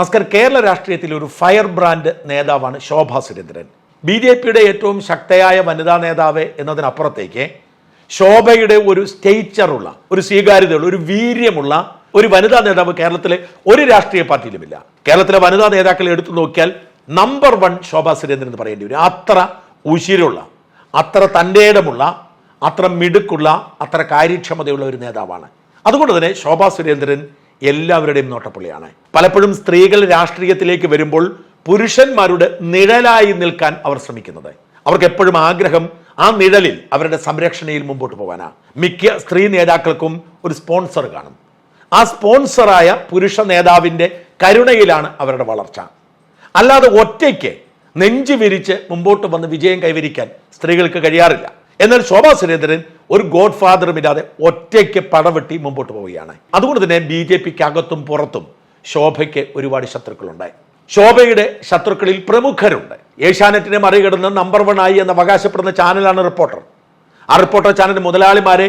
നസ്കർ കേരള രാഷ്ട്രീയത്തിൽ ഒരു fire brand നേതാവാണ് ശോഭാ സുരേന്ദ്രൻ. ബി ജെ പിയുടെ ഏറ്റവും ശക്തയായ വനിതാ നേതാവ് എന്നതിനപ്പുറത്തേക്ക് ശോഭയുടെ ഒരു സ്റ്റേച്ചറുള്ള ഒരു സ്വീകാര്യതയുള്ള ഒരു വീര്യമുള്ള ഒരു വനിതാ നേതാവ് കേരളത്തിലെ ഒരു രാഷ്ട്രീയ പാർട്ടിയിലുമില്ല. കേരളത്തിലെ വനിതാ നേതാക്കളെ എടുത്തു നോക്കിയാൽ നമ്പർ വൺ ശോഭാ സുരേന്ദ്രൻ എന്ന് പറയേണ്ടി വരും. അത്ര ഉശിരുള്ള അത്ര തന്റെ ഇടമുള്ള അത്ര മിടുക്കുള്ള അത്ര കാര്യക്ഷമതയുള്ള ഒരു നേതാവാണ്. അതുകൊണ്ട് തന്നെ ശോഭാ സുരേന്ദ്രൻ എല്ലാവരുടെയും നോട്ടപ്പുള്ളിയാണ്. പലപ്പോഴും സ്ത്രീകൾ രാഷ്ട്രീയത്തിലേക്ക് വരുമ്പോൾ പുരുഷന്മാരുടെ നിഴലായി നിൽക്കാൻ അവർ ശ്രമിക്കുന്നത്. അവർക്ക് എപ്പോഴും ആഗ്രഹം ആ നിഴലിൽ അവരുടെ സംരക്ഷണയിൽ മുമ്പോട്ട് പോകാനാ. മിക്ക സ്ത്രീ നേതാക്കൾക്കും ഒരു സ്പോൺസർ കാണും. ആ സ്പോൺസറായ പുരുഷ നേതാവിന്റെ കരുണയിലാണ് അവരുടെ വളർച്ച. അല്ലാതെ ഒറ്റയ്ക്ക് നെഞ്ചു വിരിച്ച് മുമ്പോട്ട് വന്ന് വിജയം കൈവരിക്കാൻ സ്ത്രീകൾക്ക് കഴിയാറില്ല. എന്നാൽ ശോഭാ സുരേന്ദ്രൻ ഒരു ഗോഡ് ഫാദറും ഇല്ലാതെ ഒറ്റയ്ക്ക് പടവെട്ടി മുമ്പോട്ട് പോവുകയാണ്. അതുകൊണ്ട് തന്നെ ബി ജെ പിക്ക് അകത്തും പുറത്തും ശോഭയ്ക്ക് ഒരുപാട് ശത്രുക്കളുണ്ടായി. ശോഭയുടെ ശത്രുക്കളിൽ പ്രമുഖരുണ്ട്. ഏഷ്യാനെറ്റിനെ മറികടന്ന് നമ്പർ വൺ ആയി എന്ന് അവകാശപ്പെടുന്ന ചാനലാണ് റിപ്പോർട്ടർ. ആ റിപ്പോർട്ടർ ചാനൽ മുതലാളിമാരെ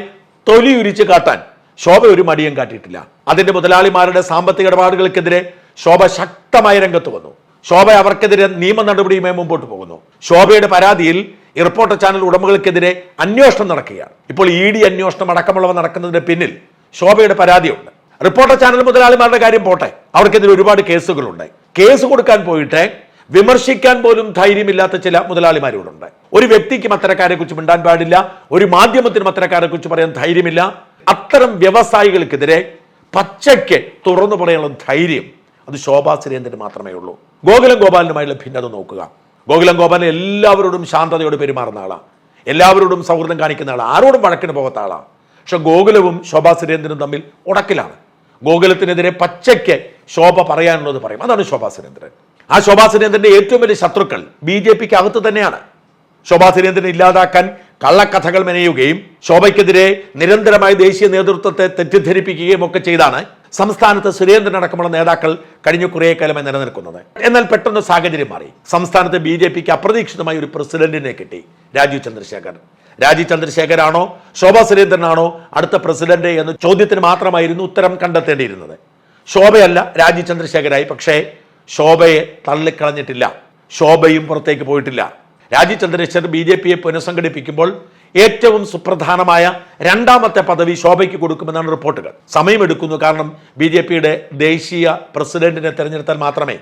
തൊലിയുരിച്ച് കാട്ടാൻ ശോഭ ഒരു മടിയും കാട്ടിയിട്ടില്ല. അതിന്റെ മുതലാളിമാരുടെ സാമ്പത്തിക ഇടപാടുകൾക്കെതിരെ ശോഭ ശക്തമായ രംഗത്ത് വന്നു. ശോഭ അവർക്കെതിരെ നിയമ നടപടിയുമായി മുമ്പോട്ട് പോകുന്നു. ശോഭയുടെ പരാതിയിൽ ഈ റിപ്പോർട്ടർ ചാനൽ ഉടമകൾക്കെതിരെ അന്വേഷണം നടക്കുകയാണ്. ഇപ്പോൾ ഇ ഡി അന്വേഷണം അടക്കമുള്ളവ നടക്കുന്നതിന്റെ പിന്നിൽ ശോഭയുടെ പരാതിയുണ്ട്. റിപ്പോർട്ടർ ചാനൽ മുതലാളിമാരുടെ കാര്യം പോട്ടെ. അവർക്കെതിരെ ഒരുപാട് കേസുകളുണ്ട്. കേസ് കൊടുക്കാൻ പോയിട്ട് വിമർശിക്കാൻ പോലും ധൈര്യമില്ലാത്ത ചില മുതലാളിമാരോടുണ്ട് ഒരു വ്യക്തിക്കും അത്തരക്കാരെ കുറിച്ച് മിണ്ടാൻ പാടില്ല. ഒരു മാധ്യമത്തിനും അത്തരക്കാരെ കുറിച്ച് പറയാൻ ധൈര്യമില്ല. അത്തരം വ്യവസായികൾക്കെതിരെ പച്ചയ്ക്ക് തുറന്നു പറയാനുള്ള ധൈര്യം അത് ശോഭാ സുരേന്ദ്രന് മാത്രമേ ഉള്ളൂ. ഗോകുലം ഗോപാലനുമായുള്ള ഭിന്നത നോക്കുക. ഗോകുലം ഗോപാലൻ എല്ലാവരോടും ശാന്തതയോട് പെരുമാറുന്ന ആളാണ് എല്ലാവരോടും സൗഹൃദം കാണിക്കുന്ന ആളാണ് ആരോടും വഴക്കിന് പോകാത്ത ആളാണ് പക്ഷെ ഗോകുലവും ശോഭാ സുരേന്ദ്രനും തമ്മിൽ ഉടക്കിലാണ് ഗോകുലത്തിനെതിരെ പച്ചയ്ക്ക് ശോഭ പറയാനുള്ളത് പറയും. അതാണ് ശോഭാ സുരേന്ദ്രൻ. ആ ശോഭാ സുരേന്ദ്രന്റെ ഏറ്റവും വലിയ ശത്രുക്കൾ ബി ജെ പിക്ക് അകത്ത് തന്നെയാണ്. ശോഭാ സുരേന്ദ്രനെ ഇല്ലാതാക്കാൻ കള്ളക്കഥകൾ മെനയുകയും ശോഭയ്ക്കെതിരെ നിരന്തരമായി ദേശീയ നേതൃത്വത്തെ തെറ്റിദ്ധരിപ്പിക്കുകയും ഒക്കെ ചെയ്താണ് സംസ്ഥാനത്ത് സുരേന്ദ്രൻ അടക്കമുള്ള നേതാക്കൾ കഴിഞ്ഞ കുറേ കാലമായി നിലനിൽക്കുന്നത്. എന്നാൽ പെട്ടെന്ന് സാഹചര്യം മാറി. സംസ്ഥാനത്ത് ബി ജെ പിക്ക് അപ്രതീക്ഷിതമായി ഒരു പ്രസിഡന്റിനെ കിട്ടി രാജീവ് ചന്ദ്രശേഖർ. രാജീവ് ചന്ദ്രശേഖരാണോ ശോഭാ സുരേന്ദ്രനാണോ അടുത്ത പ്രസിഡന്റ് എന്ന ചോദ്യത്തിന് മാത്രമായിരുന്നു ഉത്തരം കണ്ടെത്തേണ്ടിയിരുന്നത്. ശോഭയല്ല രാജീവ് ചന്ദ്രശേഖരായി പക്ഷേ ശോഭയെ തള്ളിക്കളഞ്ഞിട്ടില്ല. ശോഭയും പുറത്തേക്ക് പോയിട്ടില്ല. രാജീവ് ചന്ദ്രശേഖർ ബി ജെ പിയെ പുനഃസംഘടിപ്പിക്കുമ്പോൾ ഏറ്റവും സുപ്രധാനമായ രണ്ടാമത്തെ പദവി ശോഭയ്ക്ക് കൊടുക്കുമെന്നാണ് റിപ്പോർട്ടുകൾ. സമയമെടുക്കുന്നു കാരണം ബി ജെ പിയുടെ ദേശീയ പ്രസിഡന്റിനെ തെരഞ്ഞെടുത്താൽ മാത്രമേ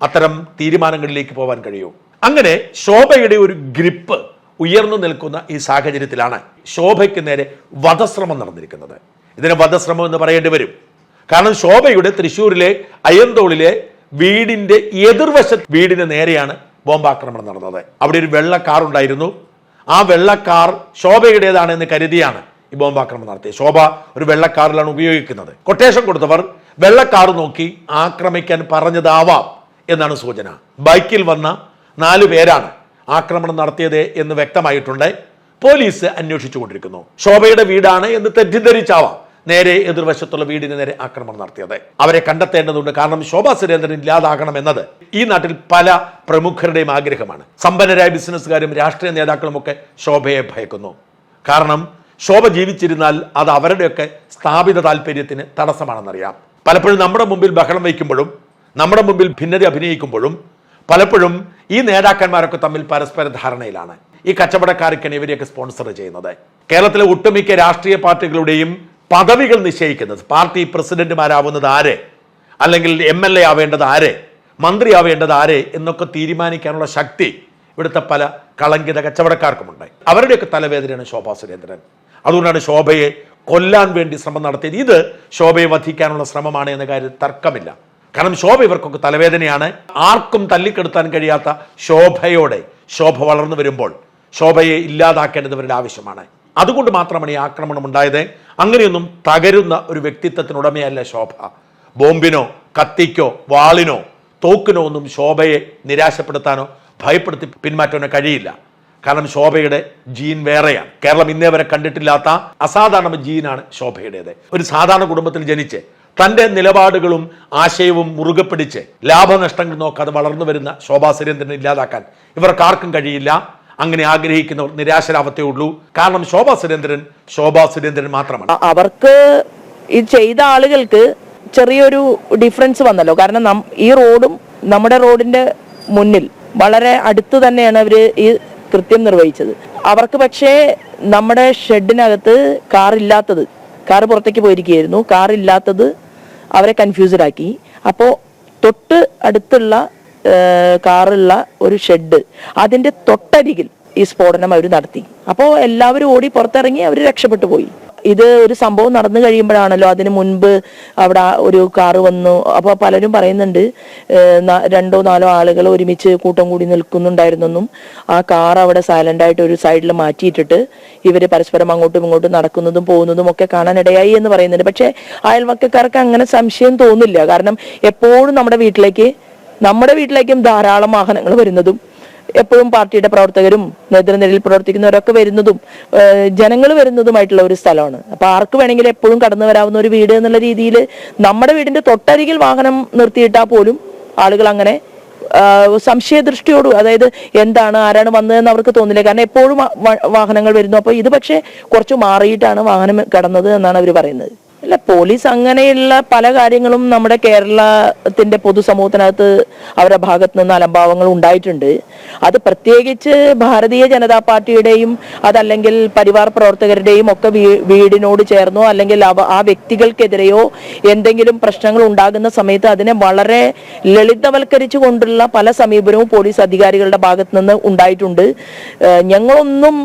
അത്തരം തീരുമാനങ്ങളിലേക്ക് പോകാൻ കഴിയൂ. അങ്ങനെ ശോഭയുടെ ഒരു ഗ്രിപ്പ് ഉയർന്നു നിൽക്കുന്ന ഈ സാഹചര്യത്തിലാണ് ശോഭയ്ക്ക് നേരെ വധശ്രമം നടന്നിരിക്കുന്നത്. ഇതിനെ വധശ്രമം എന്ന് പറയേണ്ടി വരും. കാരണം ശോഭയുടെ തൃശ്ശൂരിലെ അയ്യന്തോളിലെ വീടിന്റെ എതിർവശത്ത് വീടിന് നേരെയാണ് ബോംബാക്രമണം നടന്നത്. അവിടെ ഒരു വെള്ള കാർ ഉണ്ടായിരുന്നു ആ വെള്ളക്കാർ ശോഭയുടേതാണ് എന്ന് കരുതിയാണ് ഈ ബോംബാക്രമണം നടത്തിയത്. ശോഭ ഒരു വെള്ളക്കാറിലാണ് ഉപയോഗിക്കുന്നത്. കൊട്ടേഷൻ കൊടുത്തവർ വെള്ളക്കാർ നോക്കി ആക്രമിക്കാൻ പറഞ്ഞതാവാം എന്നാണ് സൂചന. ബൈക്കിൽ വന്ന നാലു പേരാണ് ആക്രമണം നടത്തിയത് എന്ന് വ്യക്തമായിട്ടുണ്ട്. പോലീസ് അന്വേഷിച്ചു കൊണ്ടിരിക്കുന്നു. ശോഭയുടെ വീടാണ് എന്ന് തെറ്റിദ്ധരിച്ചാവാം നേരെ എതിർവശത്തുള്ള വീടിന് നേരെ ആക്രമണം നടത്തിയത്. അവരെ കണ്ടെത്തേണ്ടതുണ്ട്. കാരണം ശോഭാ സുരേന്ദ്രൻ ഇല്ലാതാകണം എന്നത് ഈ നാട്ടിൽ പല പ്രമുഖരുടെയും ആഗ്രഹമാണ്. സമ്പന്നരായ ബിസിനസ്സുകാരും രാഷ്ട്രീയ നേതാക്കളും ഒക്കെ ശോഭയെ ഭയക്കുന്നു. കാരണം ശോഭ ജീവിച്ചിരുന്നാൽ അത് അവരുടെയൊക്കെ സ്ഥാപിത താല്പര്യത്തിന് തടസ്സമാണെന്നറിയാം. പലപ്പോഴും നമ്മുടെ മുമ്പിൽ ബഹളം വയ്ക്കുമ്പോഴും നമ്മുടെ മുമ്പിൽ ഭിന്നത അഭിനയിക്കുമ്പോഴും പലപ്പോഴും ഈ നേതാക്കന്മാരൊക്കെ തമ്മിൽ പരസ്പര ധാരണയിലാണ്. ഈ കച്ചവടക്കാർക്കാണ് ഇവരെയൊക്കെ സ്പോൺസർ ചെയ്യുന്നത്. കേരളത്തിലെ ഒട്ടുമിക്ക രാഷ്ട്രീയ പാർട്ടികളുടെയും പദവികൾ നിശ്ചയിക്കുന്നത് പാർട്ടി പ്രസിഡന്റുമാരാവുന്നത് ആരെ? അല്ലെങ്കിൽ എം എൽ എ ആവേണ്ടത് ആരെ? മന്ത്രി ആവേണ്ടത് ആരെ എന്നൊക്കെ തീരുമാനിക്കാനുള്ള ശക്തി ഇവിടുത്തെ പല കളങ്കിത കച്ചവടക്കാർക്കുമുണ്ടായി. അവരുടെയൊക്കെ തലവേദനയാണ് ശോഭാ സുരേന്ദ്രൻ. അതുകൊണ്ടാണ് ശോഭയെ കൊല്ലാൻ വേണ്ടി ശ്രമം നടത്തിയത്. ഇത് ശോഭയെ വധിക്കാനുള്ള ശ്രമമാണ് എന്ന കാര്യത്തിൽ തർക്കമില്ല. കാരണം ശോഭ ഇവർക്കൊക്കെ തലവേദനയാണ്. ആർക്കും തല്ലിക്കെടുത്താൻ കഴിയാത്ത ശോഭയോടെ ശോഭ വളർന്നു വരുമ്പോൾ ശോഭയെ ഇല്ലാതാക്കേണ്ടത് ഇവരുടെ ആവശ്യമാണ്. അതുകൊണ്ട് മാത്രമാണ് ഈ ആക്രമണം ഉണ്ടായത്. അങ്ങനെയൊന്നും തകരുന്ന ഒരു വ്യക്തിത്വത്തിനുടമയല്ല ശോഭ. ബോംബിനോ കത്തിക്കോ വാളിനോ തോക്കിനോ ഒന്നും ശോഭയെ നിരാശപ്പെടുത്താനോ ഭയപ്പെടുത്തി പിന്മാറ്റാനോ കഴിയില്ല. കാരണം ശോഭയുടെ ജീൻ വേറെയാണ്. കേരളം ഇന്നേ വരെ കണ്ടിട്ടില്ലാത്ത അസാധാരണ ജീനാണ് ശോഭയുടേത്. ഒരു സാധാരണ കുടുംബത്തിൽ ജനിച്ച് തന്റെ നിലപാടുകളും ആശയവും മുറുകെ പിടിച്ച് ലാഭനഷ്ടങ്ങൾ നോക്കാതെ വളർന്നു വരുന്ന ശോഭാ സുരേന്ദ്രനെ ഇല്ലാതാക്കാൻ ഇവർക്കാർക്കും കഴിയില്ല. അങ്ങനെ ആഗ്രഹിക്കുന്നവർ നിരാശരാവത്തേ ഉള്ളൂ. കാരണം ശോഭാ സുരേന്ദ്രൻ ശോഭാ സുരേന്ദ്രൻ മാത്രമാണ്. അവർക്ക് ഈ ചെയ്ത ആളുകൾക്ക് ചെറിയൊരു ഡിഫറൻസ് വന്നല്ലോ. കാരണം ഈ റോഡും നമ്മുടെ റോഡിന്റെ മുന്നിൽ വളരെ അടുത്ത് തന്നെയാണ് അവർ ഈ കൃത്യം നിർവഹിച്ചത്. അവർക്ക് പക്ഷേ നമ്മുടെ ഷെഡിനകത്ത് കാർ ഇല്ലാത്തത് കാർ പുറത്തേക്ക് പോയിരിക്കുകയായിരുന്നു. കാർ ഇല്ലാത്തത് അവരെ കൺഫ്യൂസ്ഡ് ആക്കി. അപ്പോൾ തൊട്ട് അടുത്തുള്ള കാറുള്ള ഒരു ഷെഡ് അതിന്റെ തൊട്ടരികിൽ ഈ സ്ഫോടനം അവർ നടത്തി. അപ്പോൾ എല്ലാവരും ഓടി പുറത്തിറങ്ങി അവർ രക്ഷപ്പെട്ടു പോയി. ഇത് ഒരു സംഭവം നടന്നു കഴിയുമ്പോഴാണല്ലോ അതിന് മുൻപ് അവിടെ ഒരു കാറ് വന്നു. അപ്പോൾ പലരും പറയുന്നുണ്ട് രണ്ടോ നാലോ ആളുകൾ ഒരുമിച്ച് കൂട്ടം കൂടി നിൽക്കുന്നുണ്ടായിരുന്നെന്നും ആ കാർ അവിടെ സൈലന്റ് ആയിട്ട് ഒരു സൈഡിൽ മാറ്റിയിട്ടിട്ട് ഇവർ പരസ്പരം അങ്ങോട്ടും ഇങ്ങോട്ടും നടക്കുന്നതും പോകുന്നതും ഒക്കെ കാണാനിടയായി എന്ന് പറയുന്നുണ്ട്. പക്ഷേ അയൽവക്കക്കാർക്ക് അങ്ങനെ സംശയം തോന്നില്ല. കാരണം എപ്പോഴും നമ്മുടെ വീട്ടിലേക്ക് നമ്മുടെ വീട്ടിലേക്കും ധാരാളം വാഹനങ്ങൾ വരുന്നതും എപ്പോഴും പാർട്ടിയുടെ പ്രവർത്തകരും നേതൃനിരയിൽ പ്രവർത്തിക്കുന്നവരൊക്കെ വരുന്നതും ജനങ്ങൾ വരുന്നതുമായിട്ടുള്ള ഒരു സ്ഥലമാണ്. അപ്പൊ ആർക്ക് വേണമെങ്കിലും എപ്പോഴും കടന്നു വരാവുന്ന ഒരു വീട് എന്നുള്ള രീതിയിൽ നമ്മുടെ വീടിന്റെ തൊട്ടരികിൽ വാഹനം നിർത്തിയിട്ടാൽ പോലും ആളുകൾ അങ്ങനെ സംശയ സംശയദൃഷ്ടിയോട് അതായത് എന്താണ് ആരാണ് വന്നതെന്ന് അവർക്ക് തോന്നില്ല. കാരണം എപ്പോഴും വാഹനങ്ങൾ വരുന്നു. അപ്പോൾ ഇത് പക്ഷേ കുറച്ച് മാറിയിട്ടാണ് വാഹനം കടന്നത് എന്നാണ് അവർ പറയുന്നത്. അല്ല പോലീസ് അങ്ങനെയുള്ള പല കാര്യങ്ങളും നമ്മുടെ കേരളത്തിന്റെ പൊതുസമൂഹത്തിനകത്ത് അവരുടെ ഭാഗത്ത് നിന്ന് അലംഭാവങ്ങൾ ഉണ്ടായിട്ടുണ്ട്. അത് പ്രത്യേകിച്ച് ഭാരതീയ ജനതാ പാർട്ടിയുടെയും അതല്ലെങ്കിൽ പരിവാർ പ്രവർത്തകരുടെയും ഒക്കെ വീടിനോട് ചേർന്നോ അല്ലെങ്കിൽ ആ വ്യക്തികൾക്കെതിരെയോ എന്തെങ്കിലും പ്രശ്നങ്ങൾ ഉണ്ടാകുന്ന സമയത്ത് അതിനെ വളരെ ലളിതവൽക്കരിച്ചു കൊണ്ടുള്ള പല സമീപനവും പോലീസ് അധികാരികളുടെ ഭാഗത്ത് നിന്ന് ഉണ്ടായിട്ടുണ്ട്. ഞങ്ങളൊന്നും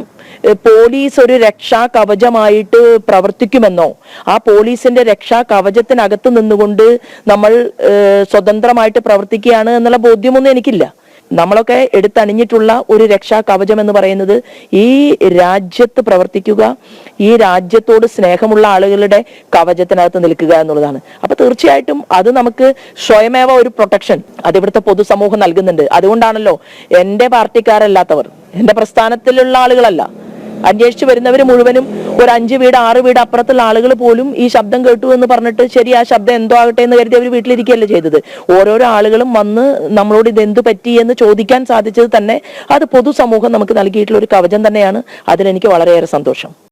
പോലീസ് ഒരു രക്ഷാ കവചമായിട്ട് പ്രവർത്തിക്കുമെന്നോ ആ പോലീസിന്റെ രക്ഷാ കവചത്തിനകത്ത് നിന്നുകൊണ്ട് നമ്മൾ സ്വതന്ത്രമായിട്ട് പ്രവർത്തിക്കുകയാണ് എന്നുള്ള ബോധ്യമൊന്നും എനിക്കില്ല. നമ്മളൊക്കെ എടുത്തണിഞ്ഞിട്ടുള്ള ഒരു രക്ഷാ കവചം എന്ന് പറയുന്നത് ഈ രാജ്യത്ത് പ്രവർത്തിക്കുക ഈ രാജ്യത്തോട് സ്നേഹമുള്ള ആളുകളുടെ കവചത്തിനകത്ത് നിൽക്കുക എന്നുള്ളതാണ്. അപ്പൊ തീർച്ചയായിട്ടും അത് നമുക്ക് സ്വയമേവ ഒരു പ്രൊട്ടക്ഷൻ അത് ഇവിടുത്തെ പൊതുസമൂഹം നൽകുന്നുണ്ട്. അതുകൊണ്ടാണല്ലോ എന്റെ പാർട്ടിക്കാരല്ലാത്തവർ എന്റെ പ്രസ്ഥാനത്തിലുള്ള ആളുകളല്ല അന്വേഷിച്ച് വരുന്നവർ മുഴുവനും ഒരു അഞ്ച് വീട് ആറ് വീട് അപ്പുറത്തുള്ള ആളുകൾ പോലും ഈ ശബ്ദം കേട്ടു എന്ന് പറഞ്ഞിട്ട് ശരി ആ ശബ്ദം എന്തോ ആകട്ടെ എന്ന് കരുതി അവർ വീട്ടിലിരിക്കുകയല്ലേ ചെയ്തത്. ഓരോരോ ആളുകളും വന്ന് നമ്മളോട് ഇത് എന്ത് പറ്റി എന്ന് ചോദിക്കാൻ സാധിച്ചത് തന്നെ അത് പൊതുസമൂഹം നമുക്ക് നൽകിയിട്ടുള്ള ഒരു കവചം തന്നെയാണ്. അതിലെനിക്ക് വളരെയേറെ സന്തോഷം.